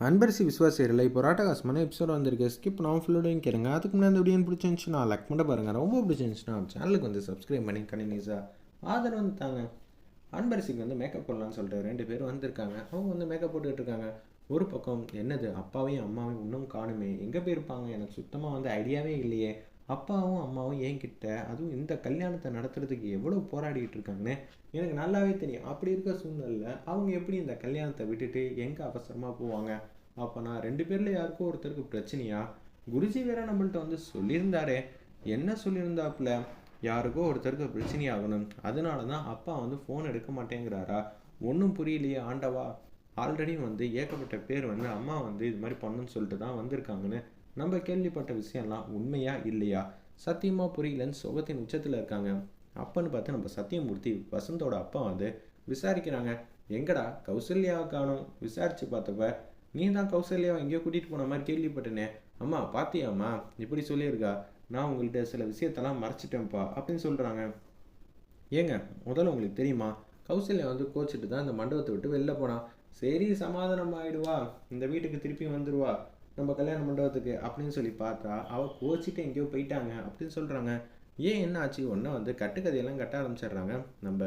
அன்பரசி விஸ்வாசியரில் இப்போ ராட்டகாசமான எபிசோட் வந்திருக்கு. ஸ்கிப் நான் ஃபுல்லோடையும் கேளுங்க. அதுக்கு முன்னாடி இந்த வீடியோ பிடிச்சிருந்துச்சுன்னா லைக் பண்ண பாருங்கள் ரொம்ப பிடிச்சிருந்துச்சுன்னா சேனலுக்கு வந்து சப்ஸ்கிரைப் பண்ணி கண்டினியூஸாக ஆதரவு வந்து தாங்க. அன்பரசிக்கு வந்து மேக்கப் பண்ணலாம்னு சொல்லிட்டு ரெண்டு பேரும் வந்திருக்காங்க. அவங்க வந்து மேக்கப் போட்டுக்கிட்டு இருக்காங்க. ஒரு பக்கம் என்னது அப்பாவையும் அம்மாவையும் இன்னும் காணுமே. எங்கே போயிருப்பாங்க? எனக்கு சுத்தமாக வந்து ஐடியாவே இல்லையே. அப்பாவும் அம்மாவும் என்கிட்ட அதுவும் இந்த கல்யாணத்தை நடத்துறதுக்கு எவ்வளோ போராடிக்கிட்டு இருக்காங்கன்னு எனக்கு நல்லாவே தெரியும். அப்படி இருக்க சூழ்நிலையில் அவங்க எப்படி இந்த கல்யாணத்தை விட்டுட்டு எங்கே அவசரமாக போவாங்க? அப்போ நான் ரெண்டு பேரில் யாருக்கோ ஒருத்தருக்கு பிரச்சனையா? குருஜி வேற நம்மள்ட்ட வந்து சொல்லியிருந்தாரே. என்ன சொல்லியிருந்தாப்புல? யாருக்கோ ஒருத்தருக்கு பிரச்சனை ஆகணும். அதனால தான் அப்பா வந்து ஃபோன் எடுக்க மாட்டேங்கிறாரா? ஒன்றும் புரியலையே ஆண்டவா. ஆல்ரெடி வந்து ஏகப்பட்ட பேர் வந்து அம்மா வந்து இது மாதிரி பண்ணுன்னு சொல்லிட்டு தான் வந்திருக்காங்கன்னு நம்ம கேள்விப்பட்ட விஷயம்லாம் உண்மையா இல்லையா? சத்தியமாக புரியலன்னு சுகத்தின் உச்சத்தில் இருக்காங்க. அப்பன்னு பார்த்து நம்ம சத்தியமூர்த்தி வசந்தோட அப்பா வந்து விசாரிக்கிறாங்க. எங்கடா கௌசல்யா காணும்? விசாரிச்சு பார்த்தப்ப நீ தான் கௌசல்யாவை எங்கேயோ கூட்டிகிட்டு போன மாதிரி கேள்விப்பட்டேனே. அம்மா பார்த்தியாம்மா இப்படி சொல்லியிருக்கா. நான் உங்கள்கிட்ட சில விஷயத்தெல்லாம் மறைச்சிட்டேன்ப்பா அப்படின்னு சொல்கிறாங்க ஏங்க முதல்ல உங்களுக்கு தெரியுமா? கௌசல்யா வந்து கோச்சிட்டு தான் இந்த மண்டபத்தை விட்டு வெளில போனான் சரி சமாதானம் ஆயிடுவா. இந்த வீட்டுக்கு திருப்பி வந்துடுவா நம்ம கல்யாண மண்டபத்துக்கு அப்படின்னு சொல்லி பார்த்தா அவள் கோச்சிட்டு எங்கேயோ போயிட்டாங்க அப்படின்னு சொல்கிறாங்க ஏன் என்ன ஆச்சு ஒன்றா வந்து கட்டுக்கதையெல்லாம் கட்ட ஆரம்பிச்சிடுறாங்க. நம்ம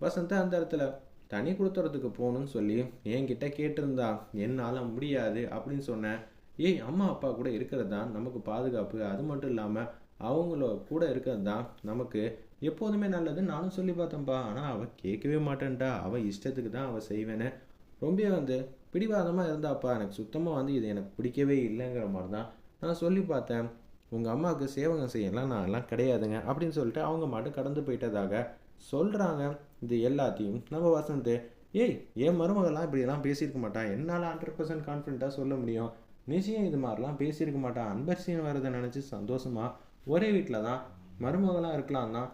வசந்தா அந்த இடத்துல தனி கொடுத்துறதுக்கு போகணும்னு சொல்லி என்கிட்ட கேட்டிருந்தா என்னால் முடியாது அப்படின்னு சொன்னேன் ஏய் அம்மா அப்பா கூட இருக்கிறது தான் நமக்கு பாதுகாப்பு. அது மட்டும் இல்லாமல் அவங்கள கூட இருக்கிறது தான் நமக்கு எப்போதுமே நல்லது நானும் சொல்லி பார்த்தேன்ப்பா ஆனால் அவள் கேட்கவே மாட்டேன்டா. அவள் இஷ்டத்துக்கு தான் அவள் செய்வேன்னு. ரொம்ப வந்து பிடிவாதமாக இருந்தாப்பா எனக்கு சுத்தமாக வந்து இது எனக்கு பிடிக்கவே இல்லைங்கிற மாதிரி தான் நான் சொல்லி பார்த்தேன். உங்கள் அம்மாவுக்கு சேவகம் செய்யலாம் நான் எல்லாம் கிடையாதுங்க அப்படின்னு சொல்லிட்டு அவங்க மட்டும் கடந்து போயிட்டதாக சொல்கிறாங்க இது எல்லாத்தையும் நம்ம வசந்த் ஏய் என் மருமகள்லாம் இப்படியெல்லாம் பேசியிருக்க மாட்டான் என்னால் ஹண்ட்ரட் பர்சன்ட் கான்ஃபிடென்ட்டாக சொல்ல முடியும். நிச்சயம் இது மாதிரிலாம் பேசியிருக்க மாட்டான் அன்பர்சியம் வரதை நினச்சி சந்தோஷமாக ஒரே வீட்டில் தான் மருமகளாக இருக்கலாம் தான்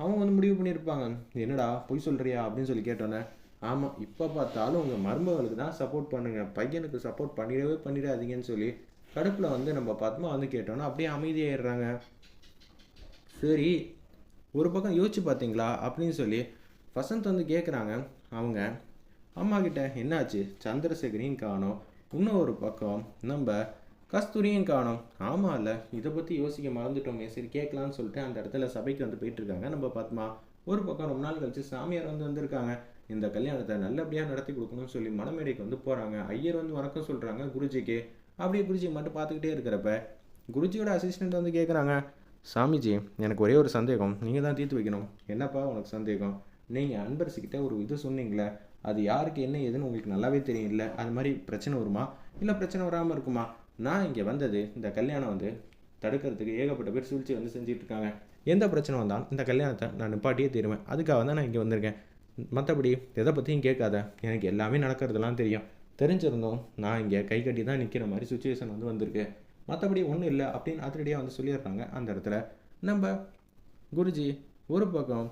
அவங்க வந்து முடிவு பண்ணியிருப்பாங்க. என்னடா பொய் சொல்கிறியா அப்படின்னு சொல்லி கேட்டோன்னே ஆமாம் இப்போ பார்த்தாலும் உங்கள் மருமகளுக்கு தான் சப்போர்ட் பண்ணுங்கள் பையனுக்கு சப்போர்ட் பண்ணிடவே பண்ணிடாதீங்கன்னு சொல்லி கடுப்பில் வந்து நம்ம பத்மா வந்து கேட்டோன்னா அப்படியே அமைதியாயிடுறாங்க. சரி ஒரு பக்கம் யோசிச்சு பார்த்தீங்களா? அப்படின்னு சொல்லி வசந்த் வந்து கேட்குறாங்க அவங்க அம்மா கிட்ட என்னாச்சு? சந்திரசேகரையும் காணும். இன்னும் ஒரு பக்கம் நம்ம கஸ்தூரியும் காணும். ஆமாம் இல்லை இதை பற்றி யோசிக்க மறந்துட்டோமே. சரி கேட்கலான்னு சொல்லிட்டு அந்த இடத்துல சபைக்கு வந்து போயிட்டுருக்காங்க நம்ம பத்மா. ஒரு பக்கம் ரொம்ப நாள் கழிச்சு சாமியார் வந்து வந்திருக்காங்க. இந்த கல்யாணத்தை நல்லபடியாக நடத்தி கொடுக்கணும்னு சொல்லி மணமேடைக்கு வந்து போகிறாங்க ஐயர் வந்து வணக்கம் சொல்கிறாங்க குருஜிக்கு. அப்படியே குருஜி மட்டும் பார்த்துக்கிட்டே இருக்கிறப்ப குருஜியோட அசிஸ்டண்ட் வந்து கேட்குறாங்க சாமிஜி எனக்கு ஒரே ஒரு சந்தேகம். நீங்கள் தான் தீர்த்து வைக்கணும். என்னப்பா உனக்கு சந்தேகம்? நீங்கள் அன்பரசிக்கிட்ட ஒரு இது சொன்னீங்களே அது யாருக்கு என்ன ஏதுன்னு உங்களுக்கு நல்லாவே தெரியும் இல்லை அது மாதிரி பிரச்சனை வருமா? இல்லை பிரச்சனை வராமல் இருக்குமா? நான் இங்கே வந்தது இந்த கல்யாணம் வந்து தடுக்கிறதுக்கு ஏகப்பட்ட பேர் சூழ்ச்சி வந்து செஞ்சுட்டு இருக்காங்க. எந்த பிரச்சனை வந்தாலும் இந்த கல்யாணத்தை நான் நிப்பாட்டியே தீருவேன். அதுக்காக தான் நான் இங்கே வந்திருக்கேன். மற்றபடி எதை பற்றியும் கேட்காத. எனக்கு எல்லாமே நடக்கிறதெல்லாம் தெரியும். தெரிஞ்சிருந்தோம் நான் இங்கே கை கட்டி தான் நிற்கிற மாதிரி சுச்சுவேஷன் வந்து வந்திருக்கு. மற்றபடி ஒன்றும் இல்லை அப்படின்னு அதிரடியாக வந்து சொல்லிடுறாங்க அந்த இடத்துல. நம்ம குருஜி ஒரு பக்கம்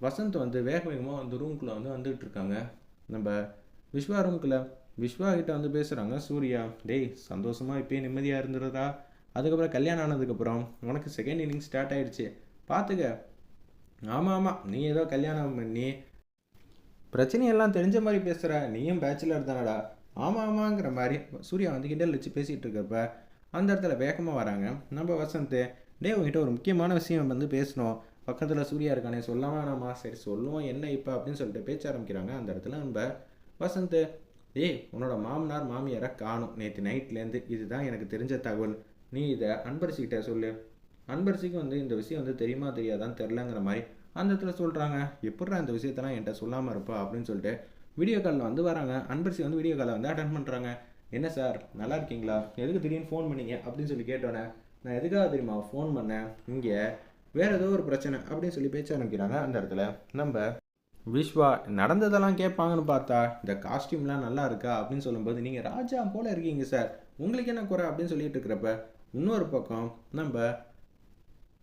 வசந்த் வந்து வேக வேகமாக வந்து ரூம்குள்ளே வந்து வந்துகிட்டு இருக்காங்க. நம்ம விஸ்வா ரூம்குள்ளே விஸ்வா கிட்ட வந்து பேசுகிறாங்க சூர்யா டேய் சந்தோஷமாக இப்போயே நிம்மதியாக இருந்துருதா அதுக்கப்புறம் கல்யாணம் ஆனதுக்கப்புறம் உனக்கு செகண்ட் இன்னிங் ஸ்டார்ட் ஆகிடுச்சு பார்த்துக்க ஆமாம் ஆமாம் நீ ஏதோ கல்யாணம் பண்ணி பிரச்சனையெல்லாம் தெரிஞ்ச மாதிரி பேசுகிற நீயும் பேச்சுலர் தானடா. ஆமாம் ஆமாங்கிற மாதிரி சூர்யா வந்து கிண்டல் வச்சு பேசிகிட்டு இருக்கப்ப அந்த இடத்துல வேகமாக வராங்க. நம்ம வசந்த் டே உங்ககிட்ட ஒரு முக்கியமான விஷயம் வந்து பேசணும். பக்கத்தில் சூர்யா இருக்கானே சொல்லாமா வேணாமா? சரி சொல்லுவோம். என்ன இப்போ? அப்படின்னு சொல்லிட்டு பேச்ச ஆரம்பிக்கிறாங்க. அந்த இடத்துல நம்ம வசந்த் ஏய் உன்னோட மாமனார் மாமியாரை காணும். நேற்று நைட்லேருந்து இதுதான் எனக்கு தெரிஞ்ச தகவல். நீ இதை அன்பரசிக்கிட்ட சொல்லு. அன்பரசிக்கு வந்து இந்த விஷயம் வந்து தெரியுமா தெரியாதான்னு தெரிலங்கிற மாதிரி அந்த இடத்துல சொல்கிறாங்க எப்பட்றா இந்த விஷயத்தெல்லாம் என்கிட்ட சொல்லாமல் இருப்பா? அப்படின்னு சொல்லிட்டு வீடியோ காலில் வந்து வராங்க. அன்பரசி வந்து வீடியோ காலில் வந்து அட்டன் பண்ணுறாங்க என்ன சார் நல்லா இருக்கீங்களா? எதுக்கு திடீர்னு ஃபோன் பண்ணீங்க? அப்படின்னு சொல்லி கேட்டோன்னே நான் எதுக்காக தெரியுமா ஃபோன் பண்ணேன்? இங்கே வேறு ஏதோ ஒரு பிரச்சனை அப்படின்னு சொல்லி பேச்ச ஆரம்பிக்கிறாங்க அந்த இடத்துல. நம்ம விஸ்வா நடந்ததெல்லாம் கேட்பாங்கன்னு பார்த்தா இந்த காஸ்டியூம்லாம் நல்லா இருக்கா? அப்படின்னு சொல்லும்போது நீங்கள் ராஜா போல இருக்கீங்க சார் உங்களுக்கு என்ன குறை? அப்படின்னு சொல்லிட்டு இருக்கிறப்ப இன்னொரு பக்கம் நம்ம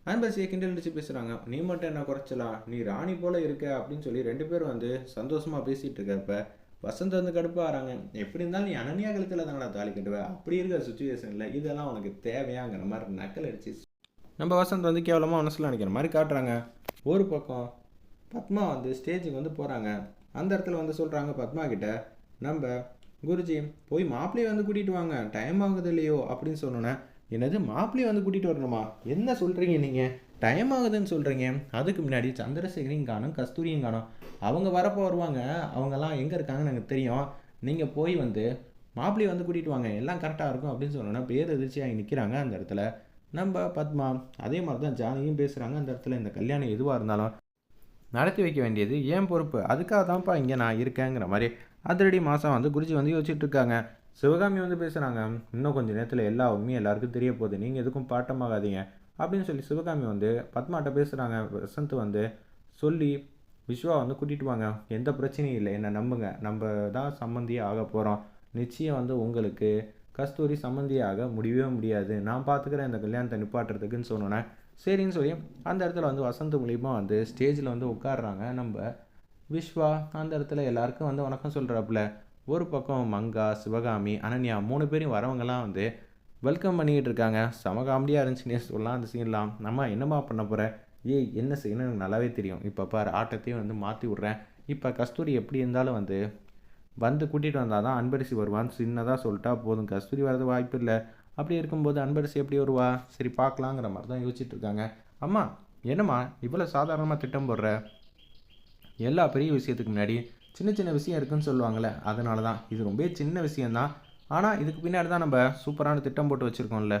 அன்பரசியை கிண்டல் அடிச்சு பேசுகிறாங்க நீ மட்டும் என்ன குறைச்சலாம் நீ ராணி போல இருக்க அப்படின்னு சொல்லி ரெண்டு பேரும் வந்து சந்தோஷமாக பேசிகிட்டு இருக்கப்ப வசந்த் வந்து கடுப்பாகிறாங்க எப்படி இருந்தாலும் நீ அனன்யா கழுத்தில் தானடா தாலி கட்டுவேன் அப்படி இருக்கிற சுச்சுவேஷனில் இதெல்லாம் உனக்கு தேவையாங்கிற மாதிரி நக்கல் அடிச்சு நம்ம வசந்த் வந்து கேவலமாக மனசில் நினைக்கிற மாதிரி காட்டுறாங்க. ஒரு பக்கம் பத்மா வந்து ஸ்டேஜுக்கு வந்து போகிறாங்க அந்த இடத்துல வந்து சொல்கிறாங்க பத்மா கிட்ட நம்ம குருஜி போய் மாப்பிள்ளையை வந்து கூட்டிகிட்டு வாங்க. டைம் ஆகுது இல்லையோ அப்படின்னு சொன்னோன்னே என்னது மாப்பிள்ளையை வந்து கூட்டிகிட்டு வரணுமா? என்ன சொல்கிறீங்க நீங்கள் டைம் ஆகுதுன்னு சொல்கிறீங்க அதுக்கு முன்னாடி சந்திரசேகரையும் காணும் கஸ்தூரியும் காணும். அவங்க வரப்போ வருவாங்க. அவங்கெல்லாம் எங்கே இருக்காங்கன்னு எனக்கு தெரியும். நீங்கள் போய் வந்து மாப்பிள்ளையை வந்து கூட்டிகிட்டு வாங்க. எல்லாம் கரெக்டாக இருக்கும் அப்படின்னு சொன்னோன்னா பேர் எதிர்ச்சியாக நிற்கிறாங்க அந்த இடத்துல. நம்ம பத்மா அதே மாதிரி தான் ஜானியும் பேசுகிறாங்க அந்த இடத்துல. இந்த கல்யாணம் எதுவாக இருந்தாலும் நடத்தி வைக்க வேண்டியது ஏன் பொறுப்பு? அதுக்காக தான்ப்பா இங்கே நான் இருக்கேங்கிற மாதிரி அதிரடி மாதம் வந்து குருஜி வந்து யோசிச்சுட்டு இருக்காங்க. சிவகாமி வந்து பேசுகிறாங்க இன்னும் கொஞ்சம் நேரத்தில் எல்லா உண்மையும் எல்லாருக்கும் தெரிய போகுது. நீங்கள் எதுக்கும் பாட்டமாகாதீங்க. அப்படின்னு சொல்லி சிவகாமி வந்து பத்மாட்ட பேசுகிறாங்க வசந்த் வந்து சொல்லி விஸ்வா வந்து கூட்டிகிட்டு வாங்க. எந்த பிரச்சனையும் இல்லை. என்னை நம்புங்க. நம்ம தான் சம்மந்தியே ஆக போகிறோம் நிச்சயம் வந்து உங்களுக்கு கஸ்தூரி சம்மந்தியாக முடியவே முடியாது. நான் பார்த்துக்கிறேன் இந்த கல்யாணத்தை நிப்பாட்டுறதுக்குன்னு சொன்னோன்னே சரின்னு சொல்லி அந்த இடத்துல வந்து வசந்த் மூலியமாக வந்து ஸ்டேஜில் வந்து உட்காடுறாங்க நம்ம விஸ்வா அந்த இடத்துல எல்லாருக்கும் வந்து வணக்கம் சொல்கிறாப்புல ஒரு பக்கம் மங்கா சிவகாமி அனன்யா மூணு பேரும் வரவங்கலாம் வந்து வெல்கம் பண்ணிக்கிட்டு இருக்காங்க. செம காமெடியாக இருந்துச்சுன்னே சொல்லலாம் அந்த சீன்லாம் நம்ம என்னம்மா பண்ண போகிற ஏய் என்ன செய்யணும் எனக்கு நல்லாவே தெரியும். இப்போ பாரு ஆட்டத்தையும் வந்து மாற்றி விட்றேன். இப்போ கஸ்தூரி எப்படி இருந்தாலும் வந்து வந்து கூட்டிகிட்டு வந்தால் தான் அன்பரிசி வருவான்னு சின்னதாக சொல்லிட்டா போதும். கஸ்தூரி வரது வாய்ப்பு இல்லை. அப்படி இருக்கும்போது அன்பரிசி எப்படி வருவா? சரி பார்க்கலாங்கிற மாதிரி தான் யோசிச்சுட்டு இருக்காங்க. அம்மா என்னம்மா இவ்வளோ சாதாரணமாக திட்டம் போடுற? எல்லா பெரிய விஷயத்துக்கு முன்னாடி சின்ன சின்ன விஷயம் இருக்குன்னு சொல்லுவாங்கள்ல அதனால தான் இது ரொம்ப சின்ன விஷயந்தான் ஆனால் இதுக்கு பின்னாடி தான் நம்ம சூப்பரான திட்டம் போட்டு வச்சுருக்கோம்ல.